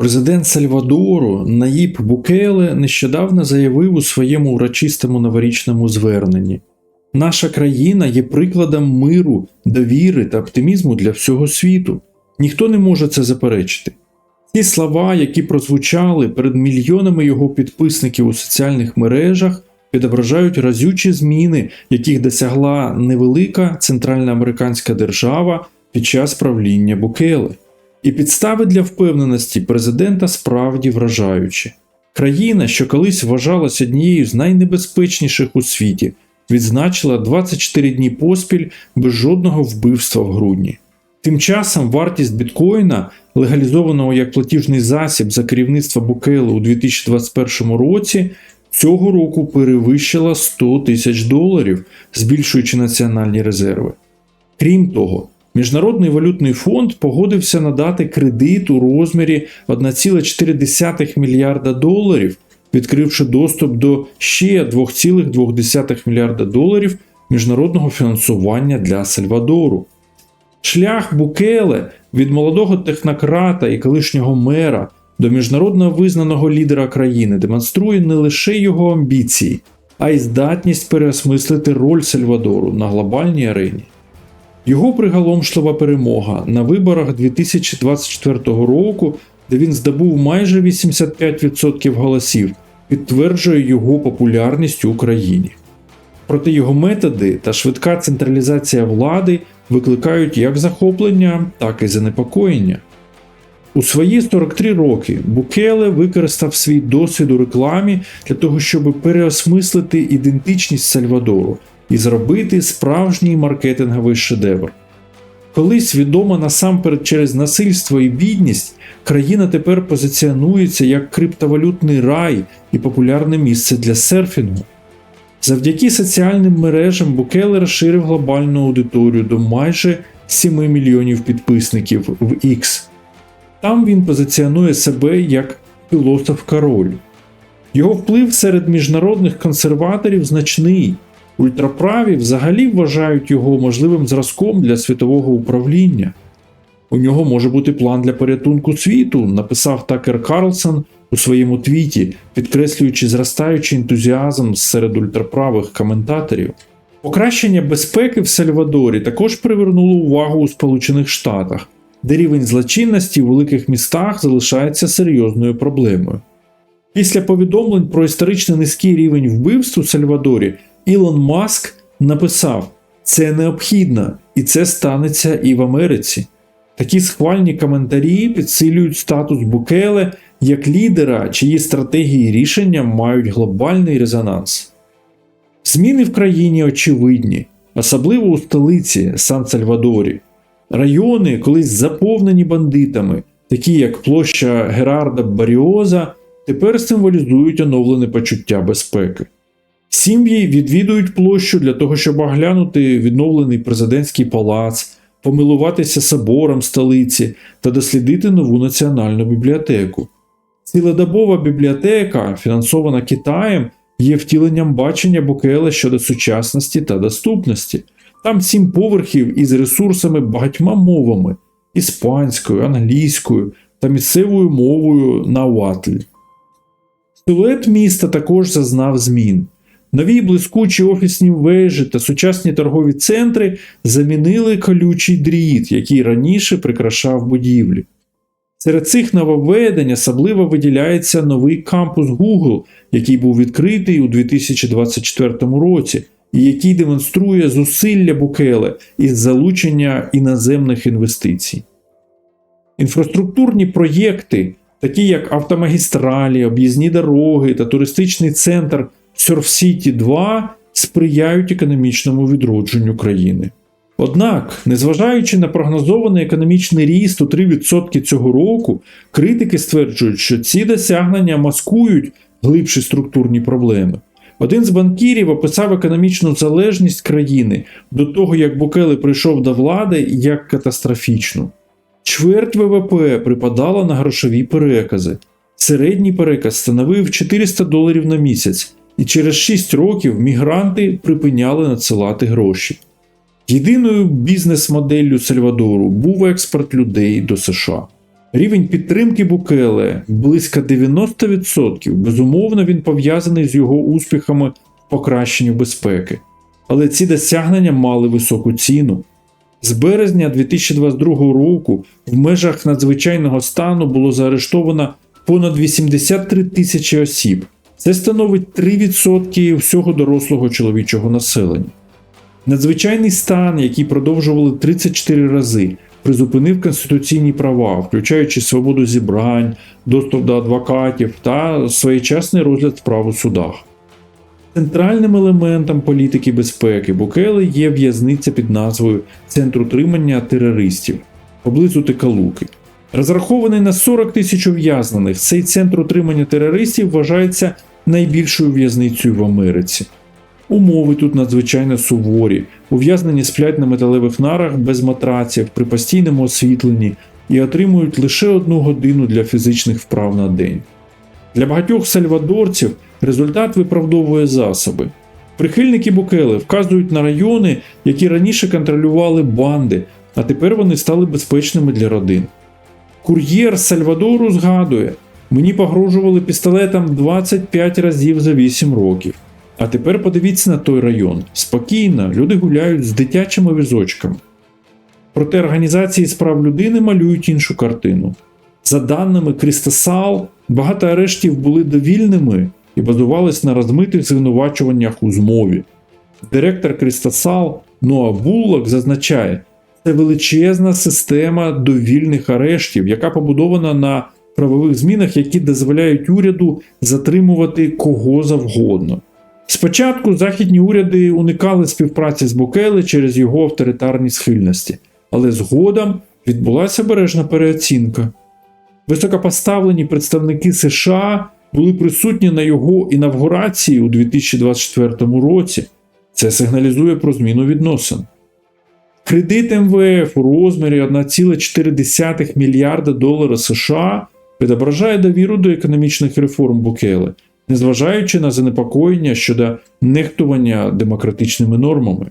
Президент Сальвадору Наїб Букеле нещодавно заявив у своєму урочистому новорічному зверненні: Наша країна є прикладом миру, довіри та оптимізму для всього світу. Ніхто не може це заперечити. Ті слова, які прозвучали перед мільйонами його підписників у соціальних мережах, відображають разючі зміни, яких досягла невелика центральна американська держава під час правління Букеле. І підстави для впевненості президента справді вражаючі. Країна, що колись вважалась однією з найнебезпечніших у світі, відзначила 24 дні поспіль без жодного вбивства в грудні. Тим часом вартість біткоїна, легалізованого як платіжний засіб за керівництва Букели у 2021 році, цього року перевищила 100 тисяч доларів, збільшуючи національні резерви. Крім того, Міжнародний валютний фонд погодився надати кредит у розмірі 1,4 мільярда доларів, відкривши доступ до ще 2,2 мільярда доларів міжнародного фінансування для Сальвадору. Шлях Букеле від молодого технократа і колишнього мера до міжнародно визнаного лідера країни демонструє не лише його амбіції, а й здатність переосмислити роль Сальвадору на глобальній арені. Його приголомшлива перемога на виборах 2024 року, де він здобув майже 85% голосів, підтверджує його популярність у країні. Проте його методи та швидка централізація влади викликають як захоплення, так і занепокоєння. У свої 43 роки Букеле використав свій досвід у рекламі для того, щоб переосмислити ідентичність Сальвадору і зробити справжній маркетинговий шедевр. Колись відома насамперед через насильство і бідність, країна тепер позиціонується як криптовалютний рай і популярне місце для серфінгу. Завдяки соціальним мережам Букеле розширив глобальну аудиторію до майже 7 мільйонів підписників в X. Там він позиціонує себе як філософ-король. Його вплив серед міжнародних консерваторів значний. Ультраправі взагалі вважають його можливим зразком для світового управління. У нього може бути план для порятунку світу, написав Такер Карлсон у своєму твіті, підкреслюючи зростаючий ентузіазм серед ультраправих коментаторів. Покращення безпеки в Сальвадорі також привернуло увагу у Сполучених Штатах, де рівень злочинності в великих містах залишається серйозною проблемою. Після повідомлень про історично низький рівень вбивств у Сальвадорі Ілон Маск написав: це необхідно, і це станеться і в Америці. Такі схвальні коментарі підсилюють статус Букеле як лідера, чиї стратегії рішення мають глобальний резонанс. Зміни в країні очевидні, особливо у столиці Сан-Сальвадорі. Райони, колись заповнені бандитами, такі як площа Герарда Баріоза, тепер символізують оновлене почуття безпеки. Сім'ї відвідують площу для того, щоб оглянути відновлений президентський палац, помилуватися собором столиці та дослідити нову національну бібліотеку. Цілодобова бібліотека, фінансована Китаєм, є втіленням бачення Букела щодо сучасності та доступності. Там сім поверхів із ресурсами багатьма мовами іспанською, англійською та місцевою мовою науатлі. Силует міста також зазнав змін. Нові блискучі офісні вежі та сучасні торгові центри замінили колючий дріт, який раніше прикрашав будівлі. Серед цих нововведень особливо виділяється новий кампус Google, який був відкритий у 2024 році, і який демонструє зусилля Букеле із залучення іноземних інвестицій. Інфраструктурні проєкти, такі як автомагістралі, об'їзні дороги та туристичний центр Surf City 2 сприяють економічному відродженню країни. Однак, незважаючи на прогнозований економічний ріст у 3% цього року, критики стверджують, що ці досягнення маскують глибші структурні проблеми. Один з банкірів описав економічну залежність країни до того, як Букели прийшов до влади як катастрофічну. Чверть ВВП припадала на грошові перекази. Середній переказ становив 400 доларів на місяць, і через 6 років мігранти припиняли надсилати гроші. Єдиною бізнес-моделлю Сальвадору був експорт людей до США. Рівень підтримки Букеле близько 90%. Безумовно, він пов'язаний з його успіхами в покращенню безпеки. Але ці досягнення мали високу ціну. З березня 2022 року в межах надзвичайного стану було заарештовано понад 83 тисячі осіб. Це становить 3% всього дорослого чоловічого населення. Надзвичайний стан, який продовжували 34 рази, призупинив конституційні права, включаючи свободу зібрань, доступ до адвокатів та своєчасний розгляд справ у судах. Центральним елементом політики безпеки Букели є в'язниця під назвою Центр утримання терористів поблизу Текалуки. Розрахований на 40 тисяч ув'язнених, цей центр утримання терористів вважається найбільшою в'язницею в Америці. Умови тут надзвичайно суворі. Ув'язнені сплять на металевих нарах без матраців при постійному освітленні і отримують лише одну годину для фізичних вправ на день. Для багатьох сальвадорців результат виправдовує засоби. Прихильники Букели вказують на райони, які раніше контролювали банди, а тепер вони стали безпечними для родин. Кур'єр Сальвадору згадує: мені погрожували пістолетом 25 разів за 8 років. А тепер подивіться на той район. Спокійно, люди гуляють з дитячими візочками. Проте організації з прав людини малюють іншу картину. За даними Крістасал, багато арештів були довільними і базувались на розмитих звинувачуваннях у змові. Директор Крістасал Ноа Буллок зазначає, це величезна система довільних арештів, яка побудована на правових змінах, які дозволяють уряду затримувати кого завгодно. Спочатку західні уряди уникали співпраці з Букеле через його авторитарні схильності, але згодом відбулася бережна переоцінка. Високопоставлені представники США були присутні на його інавгурації у 2024 році. Це сигналізує про зміну відносин. Кредит МВФ у розмірі 1,4 мільярда доларів США відображає довіру до економічних реформ Букеле, незважаючи на занепокоєння щодо нехтування демократичними нормами.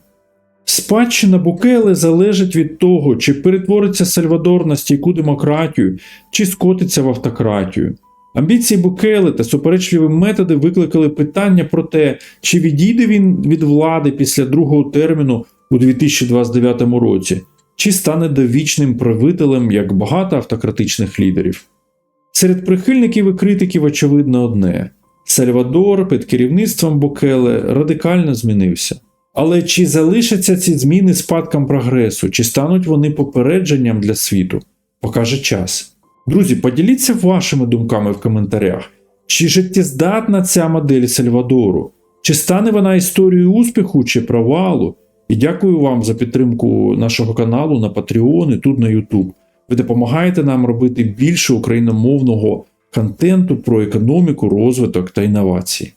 Спадщина Букеле залежить від того, чи перетвориться Сальвадор на стійку демократію, чи скотиться в автократію. Амбіції Букеле та суперечливі методи викликали питання про те, чи відійде він від влади після другого терміну у 2029 році, чи стане довічним правителем як багато автократичних лідерів. Серед прихильників і критиків очевидно одне: Сальвадор під керівництвом Букеле радикально змінився. Але чи залишаться ці зміни спадком прогресу, чи стануть вони попередженням для світу, покаже час. Друзі, поділіться вашими думками в коментарях. Чи життєздатна ця модель Сальвадору? Чи стане вона історією успіху чи провалу? І дякую вам за підтримку нашого каналу на Patreon і тут на YouTube. Ви допомагаєте нам робити більше україномовного контенту про економіку, розвиток та інновації.